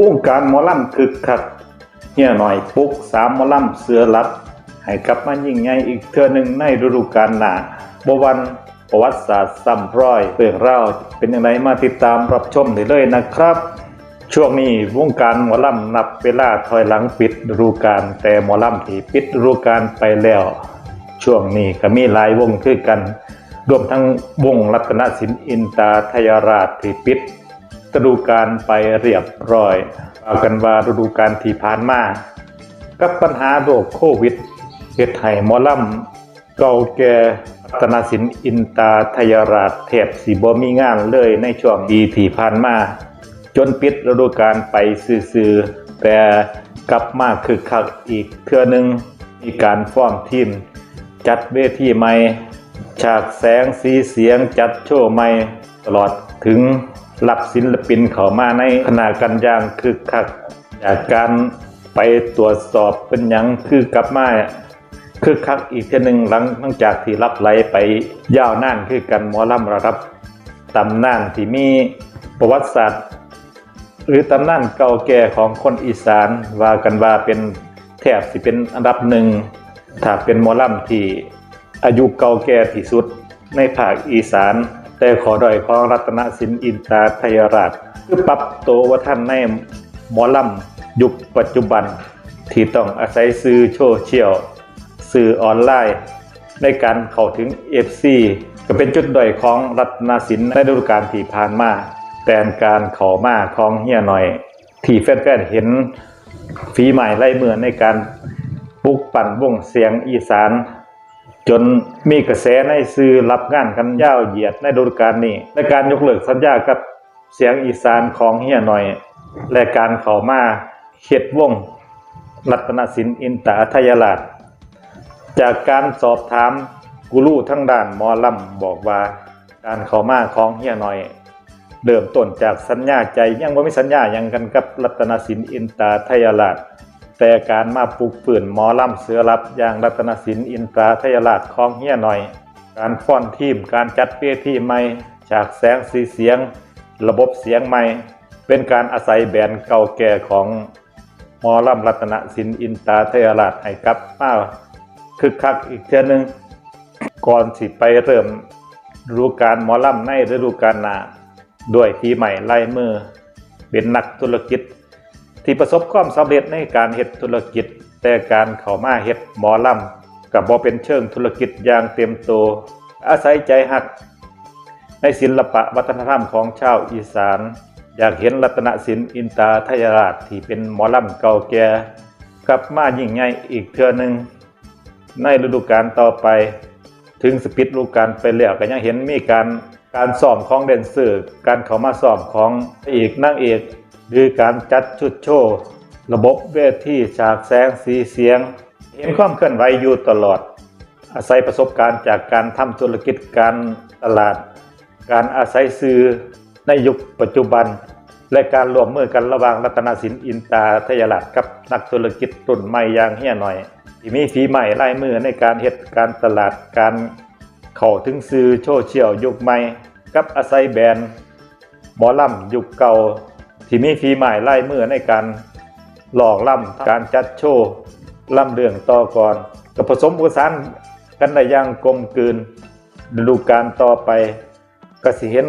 วงการหมอลำคึกคักเฮียหน่อยปลุกสามหมอลำเสือรัด ให้กลับมายิ่งใหญ่อีกเทื่อหนึ่งในฤดูกาลหนาบวันประวัติศาสตร์ซ้ำร้อยเรื่องราวเป็นอย่างไรมาติดตามรับชมได้เลยนะครับ ช่วงนี้วงการหมอลำนับเวลาถอยหลังปิดฤดูกาลแต่หมอลำที่ปิดฤดูกาลไปแล้ว ช่วงนี้ก็มีหลายวงคือกันรวมทั้งวงรัตนสินอินตาทยราชที่ปิด ฤดูกาลไปเรียบร้อยว่ากันว่าฤดูกาลที่ผ่านมากับปัญหาโรคโควิดเฮ็ดให้หมอลำเก่าแก่รัตนสินอินตาทยราชแทบสิบ่มีงานเลยในช่วงปีที่ผ่านมา จนปิดฤดูกาลไปซื่อๆแต่กลับมาคึกคักอีกเทื่อหนึงมีการฟ้อมทีม จัดเวทีใหม่ ฉากแสงสีเสียงจัดโชว์ใหม่ ตลอดถึง รับศิลปินเขามาในขณะกันอย่างคึกคักจากการไปตรวจสอบเป็นยังคือกลับมาคึกคักอีกเทีหนึ่งหลังหลังจากที่รับไหลไปยาวนานคือกันหมอลำระดับตำนานที่มีประวัติศาสตร์หรือตำนานเก่าแก่ของคนอีสานว่ากันว่าเป็นแทบสิเป็นอันดับหนึ่งถ้าเป็นหมอลำที่อายุเก่าแก่ที่สุดในภาคอีสาน แต่ขอดอยของรัตนสินอินตราทยราช คือปรับตัวว่าท่านในหมอลำยุคปัจจุบัน ที่ต้องอาศัยสื่อโซเชียลสื่อออนไลน์ ในการเข้าถึง FC ก็เป็นจุดด้อยของรัตนสินในฤดูกาลที่ผ่านมาแต่การเข้ามาของเฮียหน่อย ที่แฟนๆเห็นฝีใหม่ไล่เมือในการปุกปั่นวงเสียงอีสาน จนมีกระแสในสื่อรับงานกันยาวเหยียดในฤดูกาลนี้และการยกเลิกสัญญากับเสียงอีสานของเฮียหน่อย และการเข้ามาเฮ็ดวงรัตนสินอินตาทยราชจากการสอบถามกูรูทั้งด้านมอลำบอกว่า การเข้ามาของเฮียหน่อยเริ่มต้นจากสัญญาใจยังว่ามีสัญญายังกันกับรัตนสินอินตาทยราช แต่การมาปลูกฝืนหมอลำเสือรับอย่างรัตนสินอินตราทยราชของเฮียหน่อย การฟ้อนทีมการจัดเวทีใหม่ ฉากแสงสีเสียง ระบบเสียงใหม่ เป็นการอาศัยแบรนด์เก่าแก่ของหมอลำรัตนสินอินตราทยราชให้กลับมาคึกคักอีกเทื่อหนึง ก่อนสิไปเริ่มฤดูกาลหมอลำในฤดูกาลหน้าด้วยทีใหม่ไล่มือ เป็นนักธุรกิจ ที่ประสบความสำเร็จในการเฮ็ดธุรกิจ แต่การเข้ามาเฮ็ดหมอลำกับบ่เป็นเชิงธุรกิจอย่างเต็มตัวอาศัยใจหัก ในศิลปะวัฒนธรรมของชาวอีสาน อยากเห็นรัตนศิลป์อินตาทยราชที่เป็นหมอลำเก่าแก่กลับมายิ่งใหญ่อีกเทื่อหนึ่งในฤดูกาลต่อไป ถึงสปิดฤดูกาลไปแล้วก็ยังเห็นมีการการซ้อมของแดนเซอร์การเข้ามาซ้อมของเอกนางเอก หรือการจัดชุดโชว์ ระบบเวทีฉากแสงสีเสียง เห็นความเคลื่อนไหวอยู่ตลอด อาศัยประสบการณ์จากการทำธุรกิจการตลาด การอาศัยสื่อในยุคปัจจุบัน และการร่วมมือกันระหว่างรัตนสินอินตาทยราชกับนักธุรกิจรุ่นใหม่อย่างเฮียหน่อยที่มีฝีใหม่ลายมือในการเฮ็ดการตลาดการเข้าถึงสื่อโซเชียลยุคใหม่ กับอาศัยแบรนด์หมอลำยุคเก่า ที่มีฝีหม่ลายมือในการหลอกล่ำการจัดโชว์ล่ำเรื่องต่อก่อนกับผสมผสานกันได้อย่างกลมกลืนฤดูกาลต่อไปก็สิเห็น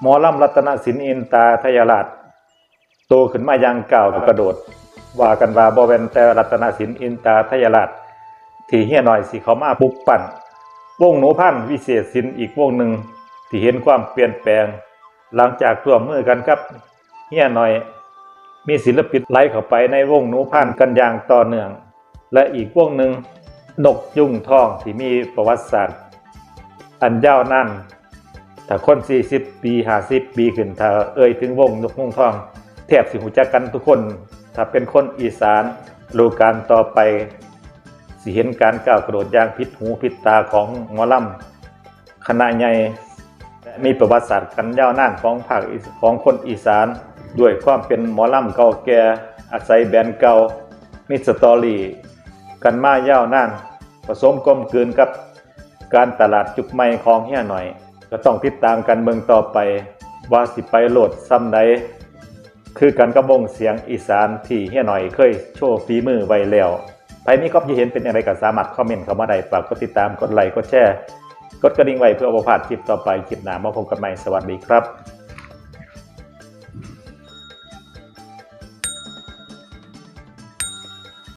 หมอล่ำรัตนสินอินตาทยราชโตขึ้นมาอย่างก้าวกระโดด ว่ากันว่าบ่แม่นแต่รัตนสินอินตาทยราชที่เฮียหน่อยสิเขามาปุกปั่น วงหนูพันวิเศษศิลป์อีกวงหนึ่งที่เห็นความเปลี่ยนแปลง หลังจากร่วมมือกันกับ เฮียหน่อย มีศิลปินไหลเข้าไปในวงหนูพันกันอย่างต่อเนื่อง และอีกวงหนึ่งนกยุ่งทองที่มีประวัติศาสตร์ อันยาวนานถ้าคน 40 ปี 50 ปีขึ้น ถ้าเอ่ยถึงวงนกยุ่งทองแทบสิหูจักกันทุกคน ถ้าเป็นคนอีสานรูการต่อไป สิเห็นการก้าวกระโดดอย่างพิษหูพิษตาของหมอลำคณะใหญ่และมีประวัติศาสตร์กันยาวนานของภาคของคนอีสาน ด้วยความเป็นหมอลำเก่าแก่อาศัยแบรนด์เก่ามีสตอรี่กันมายาวนานผสมกลมกลืนกับการตลาดจุกใหม่ของเฮียหน่อย ก็ต้องติดตามกันเมืองต่อไป ว่าสิไปโหลดซ้ำใดคือกันกับงเสียงอีสานที่เฮียหน่อยเคยโชว์ฝีมือไว้แล้วใครมีความคิดเห็นเป็นอย่างไรก็สามารถคอมเมนต์เข้ามาได้ฝากกดติดตามกดไลค์กดแชร์กดกระดิ่งไว้เพื่อบ่พาดคลิปต่อไปคลิปหน้ามาพบกันใหม่สวัสดีครับ